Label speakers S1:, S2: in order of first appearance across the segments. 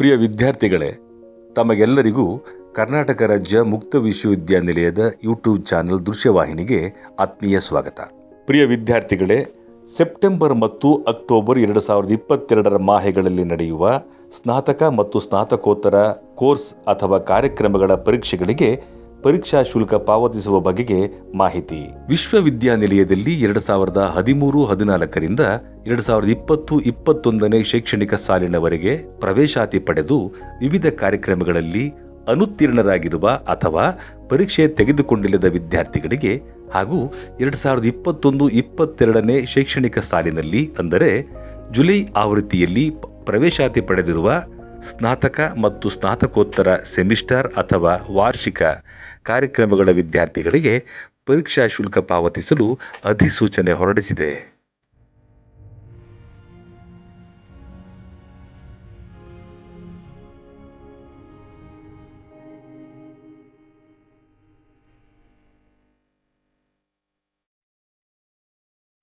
S1: ಪ್ರಿಯ ವಿದ್ಯಾರ್ಥಿಗಳೇ, ತಮಗೆಲ್ಲರಿಗೂ ಕರ್ನಾಟಕ ರಾಜ್ಯ ಮುಕ್ತ ವಿಶ್ವವಿದ್ಯಾನಿಲಯದ ಯೂಟ್ಯೂಬ್ ಚಾನೆಲ್ ದೃಶ್ಯವಾಹಿನಿಗೆ ಆತ್ಮೀಯ ಸ್ವಾಗತ. ಪ್ರಿಯ ವಿದ್ಯಾರ್ಥಿಗಳೇ, ಸೆಪ್ಟೆಂಬರ್ ಮತ್ತು ಅಕ್ಟೋಬರ್ ಎರಡು ಸಾವಿರದ ಇಪ್ಪತ್ತೆರಡರ ಮಾಹೆಗಳಲ್ಲಿ ನಡೆಯುವ ಸ್ನಾತಕ ಮತ್ತು ಸ್ನಾತಕೋತ್ತರ ಕೋರ್ಸ್ ಅಥವಾ ಕಾರ್ಯಕ್ರಮಗಳ ಪರೀಕ್ಷೆಗಳಿಗೆ ಪರೀಕ್ಷಾ ಶುಲ್ಕ ಪಾವತಿಸುವ ಬಗೆಗೆ ಮಾಹಿತಿ. ವಿಶ್ವವಿದ್ಯಾನಿಲಯದಲ್ಲಿ ಎರಡು ಸಾವಿರದ ಹದಿಮೂರು ಹದಿನಾಲ್ಕರಿಂದ ಎರಡು ಸಾವಿರದ ಇಪ್ಪತ್ತು ಇಪ್ಪತ್ತೊಂದನೇ ಶೈಕ್ಷಣಿಕ ಸಾಲಿನವರೆಗೆ ಪ್ರವೇಶಾತಿ ಪಡೆದು ವಿವಿಧ ಕಾರ್ಯಕ್ರಮಗಳಲ್ಲಿ ಅನುತ್ತೀರ್ಣರಾಗಿರುವ ಅಥವಾ ಪರೀಕ್ಷೆ ತೆಗೆದುಕೊಂಡಿಲ್ಲದ ವಿದ್ಯಾರ್ಥಿಗಳಿಗೆ ಹಾಗೂ ಎರಡು ಸಾವಿರದ ಇಪ್ಪತ್ತೊಂದು ಇಪ್ಪತ್ತೆರಡನೇ ಶೈಕ್ಷಣಿಕ ಸಾಲಿನಲ್ಲಿ ಅಂದರೆ ಜುಲೈ ಆವೃತ್ತಿಯಲ್ಲಿ ಪ್ರವೇಶಾತಿ ಪಡೆದಿರುವ ಸ್ನಾತಕ ಮತ್ತು ಸ್ನಾತಕೋತ್ತರ ಸೆಮಿಸ್ಟರ್ ಅಥವಾ ವಾರ್ಷಿಕ ಕಾರ್ಯಕ್ರಮಗಳ ವಿದ್ಯಾರ್ಥಿಗಳಿಗೆ ಪರೀಕ್ಷಾ ಶುಲ್ಕ ಪಾವತಿಸಲು ಅಧಿಸೂಚನೆ ಹೊರಡಿಸಿದೆ.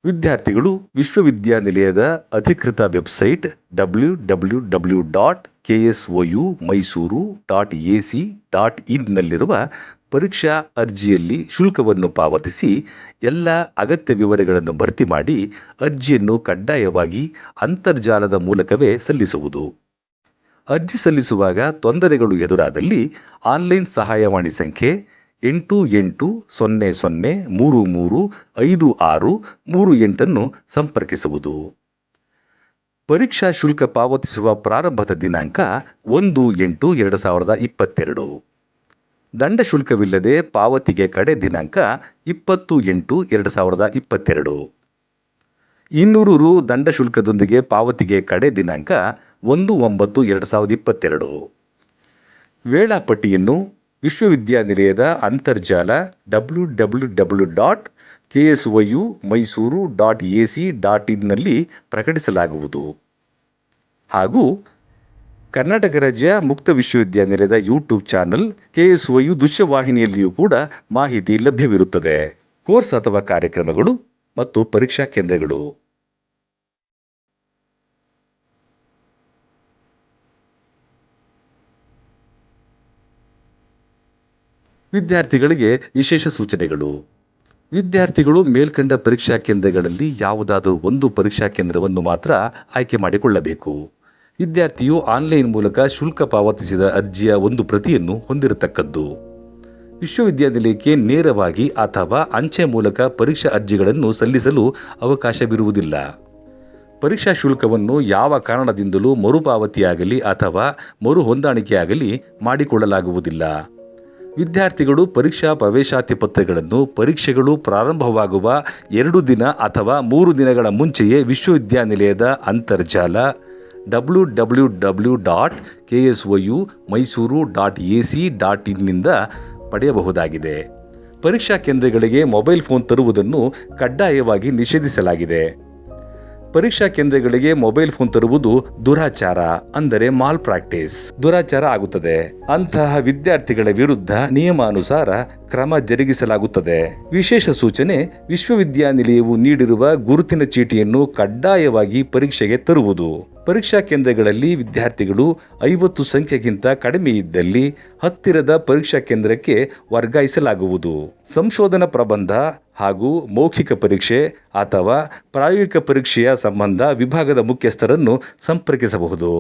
S1: ವಿದ್ಯಾರ್ಥಿಗಳು ವಿಶ್ವವಿದ್ಯಾನಿಲಯದ ಅಧಿಕೃತ website W W W dot K S O U Mysuru dot A C dot ಇನ್ನಲ್ಲಿರುವ ಪರೀಕ್ಷಾ ಅರ್ಜಿಯಲ್ಲಿ ಶುಲ್ಕವನ್ನು ಪಾವತಿಸಿ ಎಲ್ಲ ಅಗತ್ಯ ವಿವರಗಳನ್ನು ಭರ್ತಿ ಮಾಡಿ ಅರ್ಜಿಯನ್ನು ಕಡ್ಡಾಯವಾಗಿ ಅಂತರ್ಜಾಲದ ಮೂಲಕವೇ ಸಲ್ಲಿಸುವುದು. ಅರ್ಜಿ ಸಲ್ಲಿಸುವಾಗ ತೊಂದರೆಗಳು ಎದುರಾದಲ್ಲಿ ಆನ್ಲೈನ್ ಸಹಾಯವಾಣಿ ಸಂಖ್ಯೆ ಎಂಟು ಎಂಟು ಸೊನ್ನೆ ಸೊನ್ನೆ ಮೂರು ಮೂರು ಐದು ಆರು ಮೂರು ಎಂಟನ್ನು ಸಂಪರ್ಕಿಸುವುದು. ಪರೀಕ್ಷಾ ಶುಲ್ಕ ಪಾವತಿಸುವ ಪ್ರಾರಂಭದ ದಿನಾಂಕ ಒಂದು ಎಂಟು ಎರಡು ಸಾವಿರದ ಇಪ್ಪತ್ತೆರಡು. ದಂಡ ಶುಲ್ಕವಿಲ್ಲದೆ ಪಾವತಿಗೆ ಕಡೆ ದಿನಾಂಕ ಇಪ್ಪತ್ತು ಎಂಟು ಎರಡು ಸಾವಿರದ ಇಪ್ಪತ್ತೆರಡು. ಇನ್ನೂರು ರು ದಂಡ ಶುಲ್ಕದೊಂದಿಗೆ ಪಾವತಿಗೆ ಕಡೆ ದಿನಾಂಕ ಒಂದು ಒಂಬತ್ತು ಎರಡು ಸಾವಿರದ ಇಪ್ಪತ್ತೆರಡು. ವೇಳಾಪಟ್ಟಿಯನ್ನು ವಿಶ್ವವಿದ್ಯಾನಿಲಯದ ಅಂತರ್ಜಾಲ W W W dot K S Y U Mysuru dot A C dot ಇನ್ನಲ್ಲಿ ಪ್ರಕಟಿಸಲಾಗುವುದು. ಹಾಗೂ ಕರ್ನಾಟಕ ರಾಜ್ಯ ಮುಕ್ತ ವಿಶ್ವವಿದ್ಯಾನಿಲಯದ YouTube channel K S Y U ದೃಶ್ಯವಾಹಿನಿಯಲ್ಲಿಯೂ ಕೂಡ ಮಾಹಿತಿ ಲಭ್ಯವಿರುತ್ತದೆ. ಕೋರ್ಸ್ ಅಥವಾ ಕಾರ್ಯಕ್ರಮಗಳು ಮತ್ತು ಪರೀಕ್ಷಾ ಕೇಂದ್ರಗಳು. ವಿದ್ಯಾರ್ಥಿಗಳಿಗೆ ವಿಶೇಷ ಸೂಚನೆಗಳು. ವಿದ್ಯಾರ್ಥಿಗಳು ಮೇಲ್ಕಂಡ ಪರೀಕ್ಷಾ ಕೇಂದ್ರಗಳಲ್ಲಿ ಯಾವುದಾದರೂ ಒಂದು ಪರೀಕ್ಷಾ ಕೇಂದ್ರವನ್ನು ಮಾತ್ರ ಆಯ್ಕೆ ಮಾಡಿಕೊಳ್ಳಬೇಕು. ವಿದ್ಯಾರ್ಥಿಯು ಆನ್ಲೈನ್ ಮೂಲಕ ಶುಲ್ಕ ಪಾವತಿಸಿದ ಅರ್ಜಿಯ ಒಂದು ಪ್ರತಿಯನ್ನು ಹೊಂದಿರತಕ್ಕದ್ದು. ವಿಶ್ವವಿದ್ಯಾನಿಲಯಕ್ಕೆ ನೇರವಾಗಿ ಅಥವಾ ಅಂಚೆ ಮೂಲಕ ಪರೀಕ್ಷಾ ಅರ್ಜಿಗಳನ್ನು ಸಲ್ಲಿಸಲು ಅವಕಾಶವಿರುವುದಿಲ್ಲ. ಪರೀಕ್ಷಾ ಶುಲ್ಕವನ್ನು ಯಾವ ಕಾರಣದಿಂದಲೂ ಮರುಪಾವತಿಯಾಗಲಿ ಅಥವಾ ಮರು ಹೊಂದಾಣಿಕೆಯಾಗಲಿ ಮಾಡಿಕೊಳ್ಳಲಾಗುವುದಿಲ್ಲ. ವಿದ್ಯಾರ್ಥಿಗಳು ಪರೀಕ್ಷಾ ಪ್ರವೇಶಾತಿ ಪತ್ರಗಳನ್ನು ಪರೀಕ್ಷೆಗಳು ಪ್ರಾರಂಭವಾಗುವ ಎರಡು ದಿನ ಅಥವಾ ಮೂರು ದಿನಗಳ ಮುಂಚೆಯೇ ವಿಶ್ವವಿದ್ಯಾನಿಲಯದ ಅಂತರ್ಜಾಲ W W W dot K S O Mysuru dot A C dot ಇನ್ನಿಂದ ಪಡೆಯಬಹುದಾಗಿದೆ. ಪರೀಕ್ಷಾ ಕೇಂದ್ರಗಳಿಗೆ ಮೊಬೈಲ್ ಫೋನ್ ತರುವುದನ್ನು ಕಡ್ಡಾಯವಾಗಿ ನಿಷೇಧಿಸಲಾಗಿದೆ. ಪರೀಕ್ಷಾ ಕೇಂದ್ರಗಳಿಗೆ ಮೊಬೈಲ್ ಫೋನ್ ತರುವುದು ದುರಾಚಾರ ಅಂದರೆ ಮಾಲ್ ಪ್ರಾಕ್ಟೀಸ್ ದುರಾಚಾರ ಆಗುತ್ತದೆ. ಅಂತಹ ವಿದ್ಯಾರ್ಥಿಗಳ ವಿರುದ್ಧ ನಿಯಮಾನುಸಾರ ಕ್ರಮ ಜರುಗಿಸಲಾಗುತ್ತದೆ. ವಿಶೇಷ ಸೂಚನೆ, ವಿಶ್ವವಿದ್ಯಾನಿಲಯವು ನೀಡಿರುವ ಗುರುತಿನ ಚೀಟಿಯನ್ನು ಕಡ್ಡಾಯವಾಗಿ ಪರೀಕ್ಷೆಗೆ ತರುವುದು. ಪರೀಕ್ಷಾ ಕೇಂದ್ರಗಳಲ್ಲಿ ವಿದ್ಯಾರ್ಥಿಗಳು ಐವತ್ತು ಸಂಖ್ಯೆಗಿಂತ ಕಡಿಮೆ ಇದ್ದಲ್ಲಿ ಹತ್ತಿರದ ಪರೀಕ್ಷಾ ಕೇಂದ್ರಕ್ಕೆ ವರ್ಗಾಯಿಸಲಾಗುವುದು. ಸಂಶೋಧನಾ ಪ್ರಬಂಧ ಹಾಗೂ ಮೌಖಿಕ ಪರೀಕ್ಷೆ ಅಥವಾ ಪ್ರಾಯೋಗಿಕ ಪರೀಕ್ಷೆಯ ಸಂಬಂಧ ವಿಭಾಗದ ಮುಖ್ಯಸ್ಥರನ್ನು ಸಂಪರ್ಕಿಸಬಹುದು.